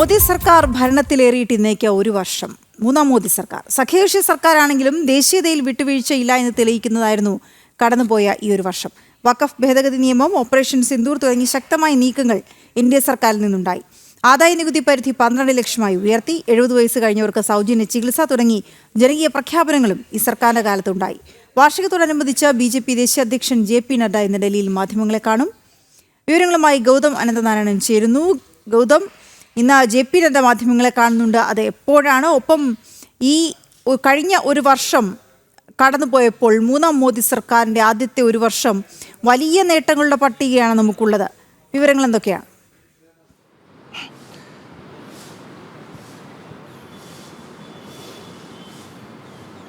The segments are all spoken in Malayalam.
മോദി സർക്കാർ ഭരണത്തിലേറിയിട്ട് ഇന്നേക്ക് ഒരു വർഷം. മൂന്നാം മോദി സർക്കാർ. സഖ്യകക്ഷി സർക്കാരാണെങ്കിലും ദേശീയതയിൽ വിട്ടുവീഴ്ചയില്ല എന്ന് തെളിയിക്കുന്നതായിരുന്നു കടന്നുപോയ ഈ ഒരു വർഷം. വഖഫ് ഭേദഗതി നിയമം ഓപ്പറേഷൻ സിന്ദൂർ തുടങ്ങി ശക്തമായ നീക്കങ്ങൾ എൻ ഡി എ സർക്കാരിൽ നിന്നുണ്ടായി. ആദായ നികുതി പരിധി പന്ത്രണ്ട് ലക്ഷമായി ഉയർത്തി. എഴുപത് വയസ്സ് കഴിഞ്ഞവർക്ക് സൗജന്യ ചികിത്സ തുടങ്ങി. ജനകീയ പ്രഖ്യാപനങ്ങളും ഈ സർക്കാരിന്റെ കാലത്തുണ്ടായി. വാർഷികത്തോടനുബന്ധിച്ച് ബി ജെ പി ദേശീയ അധ്യക്ഷൻ ജെ പി നഡ്ഡ ഇന്ന് ഡൽഹിയിൽ മാധ്യമങ്ങളെ കാണും. വിവരങ്ങളുമായി ഗൗതം അനന്തനാരായണൻ ചേരുന്നു. ഗൗതം ഇന്ന് ജെ പി നദ്ദ മാധ്യമങ്ങളെ കാണുന്നുണ്ട്. അത് എപ്പോഴാണ് ഒപ്പം ഈ കഴിഞ്ഞ ഒരു വർഷം കടന്നുപോയപ്പോൾ മൂന്നാം മോദി സർക്കാരിന്റെ ആദ്യത്തെ ഒരു വർഷം വലിയ നേട്ടങ്ങളുടെ പട്ടികയാണ് നമുക്കുള്ളത്. വിവരങ്ങൾ എന്തൊക്കെയാണ്?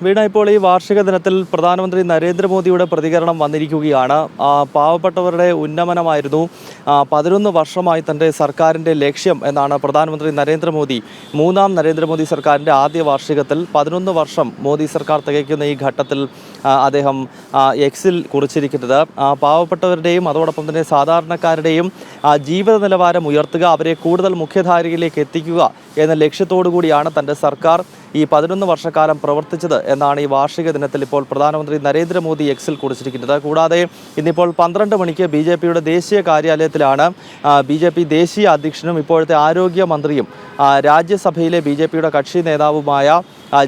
വീണ ഇപ്പോൾ ഈ വാർഷിക ദിനത്തിൽ പ്രധാനമന്ത്രി നരേന്ദ്രമോദിയുടെ പ്രതികരണം വന്നിരിക്കുകയാണ്. പാവപ്പെട്ടവരുടെ ഉന്നമനമായിരുന്നു. പതിനൊന്ന് വർഷമായി തന്റെ സർക്കാരിന്റെ ലക്ഷ്യം എന്നാണ് പ്രധാനമന്ത്രി നരേന്ദ്രമോദി മൂന്നാം നരേന്ദ്രമോദി സർക്കാരിന്റെ ആദ്യ വാർഷികത്തിൽ പതിനൊന്ന് വർഷം മോദി സർക്കാർ തികയ്ക്കുന്ന ഈ ഘട്ടത്തിൽ അദ്ദേഹം എക്സിൽ കുറിച്ചിരിക്കുന്നത്. പാവപ്പെട്ടവരുടെയും അതോടൊപ്പം തന്നെ സാധാരണക്കാരുടെയും ജീവിത നിലവാരം ഉയർത്തുക അവരെ കൂടുതൽ മുഖ്യധാരയിലേക്ക് എത്തിക്കുക എന്ന ലക്ഷ്യത്തോടു കൂടിയാണ് തന്റെ സർക്കാർ ഈ പതിനൊന്ന് വർഷക്കാലം പ്രവർത്തിച്ചത് എന്നാണ് ഈ വാർഷിക ദിനത്തിൽ ഇപ്പോൾ പ്രധാനമന്ത്രി നരേന്ദ്രമോദി എക്സിൽ കുറിച്ചിരിക്കുന്നത്. കൂടാതെ ഇന്നിപ്പോൾ പന്ത്രണ്ട് മണിക്ക് ബി ജെ പിയുടെ ദേശീയ കാര്യാലയത്തിലാണ് ബി ജെ പി ദേശീയ അധ്യക്ഷനും ഇപ്പോഴത്തെ ആരോഗ്യമന്ത്രിയും രാജ്യസഭയിലെ ബി ജെ പിയുടെ കക്ഷി നേതാവുമായ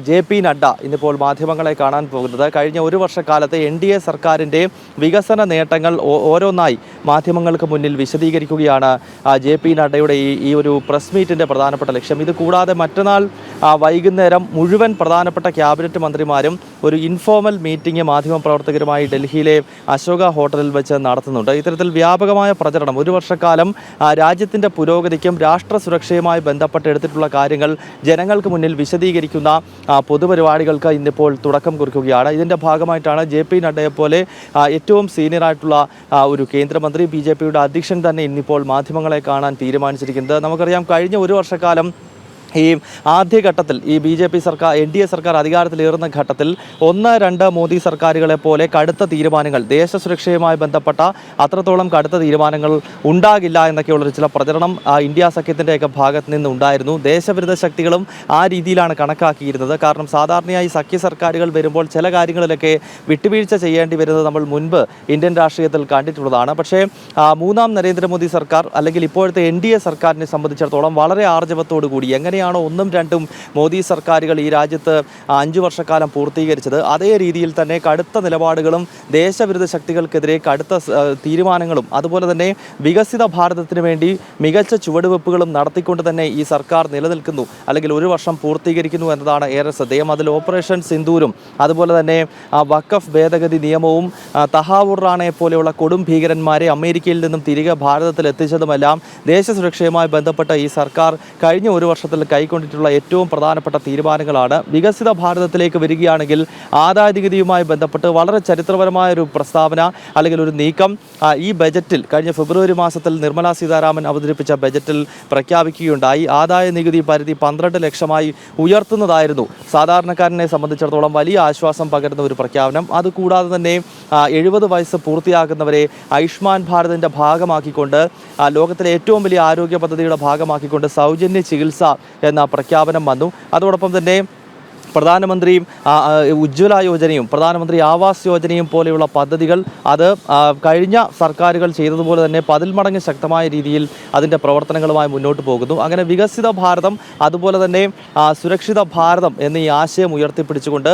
ജെ പി നഡ്ഡ ഇന്നിപ്പോൾ മാധ്യമങ്ങളെ കാണാൻ പോകുന്നത്. കഴിഞ്ഞ ഒരു വർഷക്കാലത്തെ എൻ ഡി എ സർക്കാരിന്റെ വികസന നേട്ടങ്ങൾ ഓരോന്നായി മാധ്യമങ്ങൾക്ക് മുന്നിൽ വിശദീകരിക്കുകയാണ് ജെ പി നഡ്ഡയുടെ ഈ ഈ ഒരു പ്രസ് മീറ്റിന്റെ പ്രധാനപ്പെട്ട ലക്ഷ്യം. ഇത് കൂടാതെ മറ്റന്നാൾ വൈകുന്നേരം മുഴുവൻ പ്രധാനപ്പെട്ട ക്യാബിനറ്റ് മന്ത്രിമാരും ഒരു ഇൻഫോർമൽ മീറ്റിംഗ് മാധ്യമപ്രവർത്തകരുമായി ഡൽഹിയിലെ അശോക ഹോട്ടലിൽ വെച്ച് നടത്തുന്നുണ്ട്. ഇത്തരത്തിൽ വ്യാപകമായ പ്രചരണം. ഒരു വർഷക്കാലം രാജ്യത്തിന്റെ പുരോഗതിക്കും രാഷ്ട്ര സുരക്ഷയുമായി ബന്ധപ്പെട്ട് എടുത്തിട്ടുള്ള കാര്യങ്ങൾ ജനങ്ങൾക്ക് മുന്നിൽ വിശദീകരിക്കുന്ന പൊതുപരിപാടികൾക്ക് ഇന്നിപ്പോൾ തുടക്കം കുറിക്കുകയാണ്. ഇതിന്റെ ഭാഗമായിട്ടാണ് ജെ പി നഡ്ഡയെ പോലെ ഏറ്റവും സീനിയറായിട്ടുള്ള ഒരു കേന്ദ്രമന്ത്രി ബി ജെ പിയുടെ അധ്യക്ഷൻ തന്നെ ഇന്നിപ്പോൾ മാധ്യമങ്ങളെ കാണാൻ തീരുമാനിച്ചിരിക്കുന്നത്. നമുക്കറിയാം കഴിഞ്ഞ ഒരു വർഷക്കാലം ഈ ആദ്യഘട്ടത്തിൽ ഈ ബി ജെ പി സർക്കാർ എൻ ഡി എ സർക്കാർ അധികാരത്തിലേറുന്ന ഘട്ടത്തിൽ ഒന്ന് രണ്ട് മോദി സർക്കാരുകളെ പോലെ കടുത്ത തീരുമാനങ്ങൾ ദേശസുരക്ഷയുമായി ബന്ധപ്പെട്ട അത്രത്തോളം കടുത്ത തീരുമാനങ്ങൾ ഉണ്ടാകില്ല എന്നൊക്കെയുള്ളൊരു ചില പ്രചരണം ഇന്ത്യ സഖ്യത്തിന്റെയൊക്കെ ഭാഗത്ത് നിന്ന് ഉണ്ടായിരുന്നു ദേശവിരുദ്ധ ശക്തികളും ആ രീതിയിലാണ് കണക്കാക്കിയിരുന്നത്. കാരണം സാധാരണയായി സഖ്യ സർക്കാരുകൾ വരുമ്പോൾ ചില കാര്യങ്ങളിലൊക്കെ വിട്ടുവീഴ്ച ചെയ്യേണ്ടി വരുന്നത് നമ്മൾ മുൻപ് ഇന്ത്യൻ രാഷ്ട്രീയത്തിൽ കണ്ടിട്ടുള്ളതാണ്. പക്ഷേ മൂന്നാം നരേന്ദ്രമോദി സർക്കാർ അല്ലെങ്കിൽ ഇപ്പോഴത്തെ എൻ ഡി എ സർക്കാരിനെ സംബന്ധിച്ചിടത്തോളം വളരെ ആർജവത്തോടു കൂടി എങ്ങനെയാണോ ഒന്നും രണ്ടും മോദി സർക്കാരുകൾ ഈ രാജ്യത്ത് അഞ്ചു വർഷക്കാലം പൂർത്തീകരിച്ചത്? അതേ രീതിയിൽ തന്നെ കടുത്ത നിലപാടുകളും ദേശവിരുദ്ധ ശക്തികൾക്കെതിരെ കടുത്ത തീരുമാനങ്ങളും അതുപോലെ തന്നെ വികസിത ഭാരതത്തിന് വേണ്ടി മികച്ച ചുവടുവെപ്പുകളും നടത്തിക്കൊണ്ട് തന്നെ ഈ സർക്കാർ നിലനിൽക്കുന്നു. അല്ലെങ്കിൽ ഒരു വർഷം പൂർത്തീകരിക്കുന്നു എന്നതാണ് ഏറെ ശ്രദ്ധേയം. അതിൽ ഓപ്പറേഷൻ സിന്ദൂരും അതുപോലെ തന്നെ വഖഫ് ഭേദഗതി നിയമവും തഹാവുർ റാണയെ പോലെയുള്ള കൊടും ഭീകരന്മാരെ അമേരിക്കയിൽ നിന്നും തിരികെ ഭാരതത്തിൽ എത്തിച്ചതുമെല്ലാം ദേശസുരക്ഷയുമായി ബന്ധപ്പെട്ട ഈ സർക്കാർ കഴിഞ്ഞ ഒരു വർഷത്തിൽ കൈക്കൊണ്ടിട്ടുള്ള ഏറ്റവും പ്രധാനപ്പെട്ട തീരുമാനങ്ങളാണ്. വികസിത ഭാരതത്തിലേക്ക് വരികയാണെങ്കിൽ ആദായ നികുതിയുമായി ബന്ധപ്പെട്ട് വളരെ ചരിത്രപരമായ ഒരു പ്രസ്താവന അല്ലെങ്കിൽ ഒരു നീക്കം ഈ ബജറ്റിൽ കഴിഞ്ഞ ഫെബ്രുവരി മാസത്തിൽ നിർമ്മല സീതാരാമൻ അവതരിപ്പിച്ച ബജറ്റിൽ പ്രഖ്യാപിക്കുകയുണ്ടായി. ആദായ നികുതി പരിധി പന്ത്രണ്ട് ലക്ഷമായി ഉയർത്തുന്നതായിരുന്നു. സാധാരണക്കാരനെ സംബന്ധിച്ചിടത്തോളം വലിയ ആശ്വാസം പകരുന്ന ഒരു പ്രഖ്യാപനം. അതുകൂടാതെ തന്നെ എഴുപത് വയസ്സ് പൂർത്തിയാക്കുന്നവരെ ആയുഷ്മാൻ ഭാരതിന്റെ ഭാഗമാക്കിക്കൊണ്ട് ലോകത്തിലെ ഏറ്റവും വലിയ ആരോഗ്യ പദ്ധതിയുടെ ഭാഗമാക്കിക്കൊണ്ട് സൗജന്യ ചികിത്സ എന്ന പ്രഖ്യാപനം വന്നു. അതോടൊപ്പം തന്നെ പ്രധാനമന്ത്രിയും ഉജ്ജ്വല യോജനയും പ്രധാനമന്ത്രി ആവാസ് യോജനയും പോലെയുള്ള പദ്ധതികൾ അത് കഴിഞ്ഞ സർക്കാരുകൾ ചെയ്തതുപോലെ തന്നെ പതിൽ മടങ്ങ് ശക്തമായ രീതിയിൽ അതിന്റെ പ്രവർത്തനങ്ങളുമായി മുന്നോട്ട് പോകുന്നു. അങ്ങനെ വികസിത ഭാരതം അതുപോലെ തന്നെ സുരക്ഷിത ഭാരതം എന്നീ ആശയം ഉയർത്തിപ്പിടിച്ചുകൊണ്ട്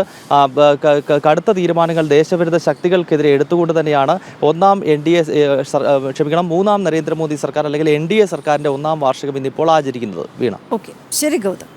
കടുത്ത തീരുമാനങ്ങൾ ദേശവിരുദ്ധ ശക്തികൾക്കെതിരെ എടുത്തുകൊണ്ട് തന്നെയാണ് ഒന്നാം എൻ ഡി എ ക്ഷമിക്കണം മൂന്നാം നരേന്ദ്രമോദി സർക്കാർ അല്ലെങ്കിൽ എൻ ഡി എ സർക്കാരിന്റെ ഒന്നാം വാർഷികം ഇന്നിപ്പോൾ ആചരിക്കുന്നത്. വീണ. ഓക്കെ. ശരി ഗൗതം.